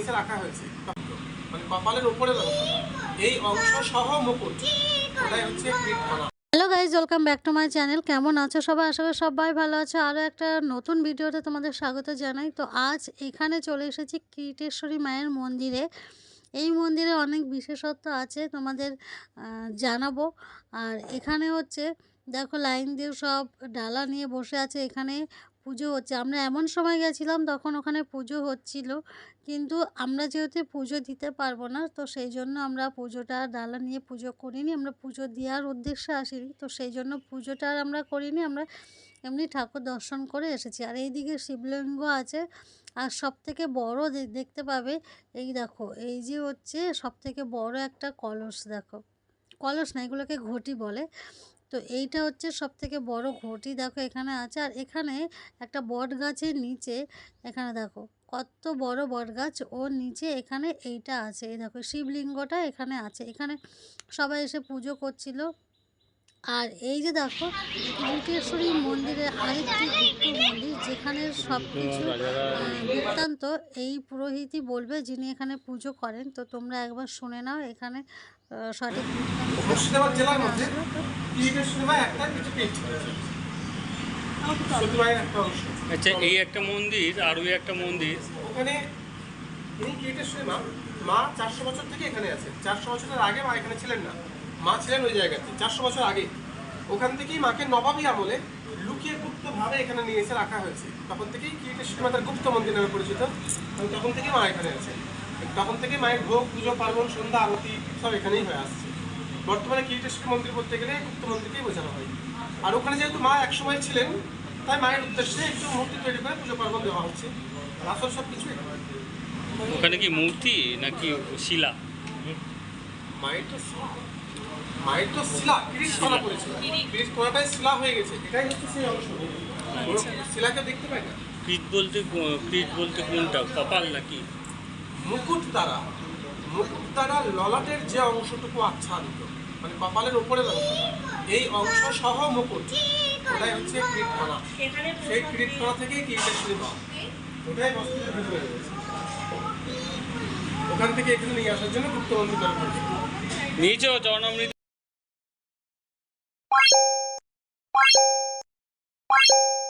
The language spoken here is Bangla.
এসে রাখা হয়েছে। মানে কপালের উপরে এই অংশ সহ মুকুট। ওটাই হচ্ছে hello guys welcome back to my channel. কেমন আছো সবাই? আশা করি সবাই ভালো আছো। আরও একটা নতুন ভিডিওতে তোমাদের স্বাগত জানাই। তো আজ এখানে চলে এসেছি কীটেশ্বরী মায়ের মন্দিরে। এই মন্দিরে অনেক বিশেষত্ব আছে তোমাদের জানাব। আর এখানে হচ্ছে, দেখো লাইন দিয়ে সব ডালা নিয়ে বসে আছে, এখানে পুজো হচ্ছে। আমরা এমন সময় গেছিলাম তখন ওখানে পুজো হচ্ছিল, কিন্তু আমরা যেহেতু পুজো দিতে পারব না, তো সেই জন্য আমরা পুজোটা ডালা নিয়ে পুজো করিনি, আমরা পুজো দেওয়ার উদ্দেশ্যে আসিনি। তো সেই জন্য পুজোটা আর আমরা করিনি, আমরা এমনি ঠাকুর দর্শন করে এসেছি। আর এইদিকে শিবলিঙ্গ আছে আর সব থেকে বড় দেখতে পাবে, এই দেখো, এই যে হচ্ছে সব থেকে বড় একটা কলস, দেখো। কলস না, এগুলোকে ঘটি বলে। তো এইটা হচ্ছে সব থেকে বড় ঘটি, দেখো, এখানে আছে। আর এখানে একটা বট গাছের নিচে, এখানে দেখো, কত বড় বট গাছ। ওর নিচে এখানে এইটা আছে, এই দেখো, শিবলিঙ্গটা এখানে আছে। এখানে সবাই এসে পুজো করছিল। আর এই যে দেখো মুক্তেশ্বরী মন্দিরে আরেকটি যেখানে সব কিছু বৃত্তান্ত। এই পুরোহিতই বলবে যিনি এখানে পুজো করেন। তো তোমরা একবার শুনে নাও এখানে সঠিক আচ্ছা এই একটা মন্দির আর ওই একটা মন্দির। ওখানে মা মা চারশো বছর থেকে এখানে আছে। চারশো বছরের আগে মা এখানে ছিলেন না। মা ছিলেন ওই জায়গাতে চারশো বছর আগে। ওখান থেকেই মাকে নবাবী আমলে গুপ্তভাবে এখানে নিয়ে এসে রাখা হয়েছে। তখন থেকেই কীটেশ্বরী মাতার গুপ্ত মন্দির নামে পরিচিত। তখন থেকেই মা এখানে আছে। তখন থেকেই মায়ের ভোগ পুজো পার্বণ সন্ধ্যা আরতি সব এখানেই হয়ে আসছে। বর্তমানে কীটেশ্বরী মন্দির বলতে গেলে গুপ্ত মন্দিরকেই বোঝানো হয়। আর ওখানে যেহেতু মা একসময় ছিলেন তাই মায়ের উদ্দেশ্যে একটু মূর্তি তৈরি করে পুজো পার্বণ দেওয়া হচ্ছে। আর আসল সব কিছু ওখানে কি মূর্তি নাকি শিলা? মায়ের তো শিলা। মায়ের তো শিলা পিরিচ করা পড়েছিল। পিরিচ করাটাই শিলা হয়ে গেছে। এটাই হচ্ছে সেই অংশ। শিলাকে দেখতে পাই না? কৃত বলতে কৃত বলতে কোনটা? কপাল নাকি? মুকুট দ্বারা মুকুট যে অংশটুকু আচ্ছাদিত মানে কপালের উপরের অংশ। এই অংশ সহ মুকুট। ওটাই হচ্ছে কৃত সেই কৃত থেকেই কৃতের শুরু ওখান থেকে এখানে নিয়ে আসার জন্য গুপ্তবন্ধী করা হয়েছে নিচেও জনমৃত Thank.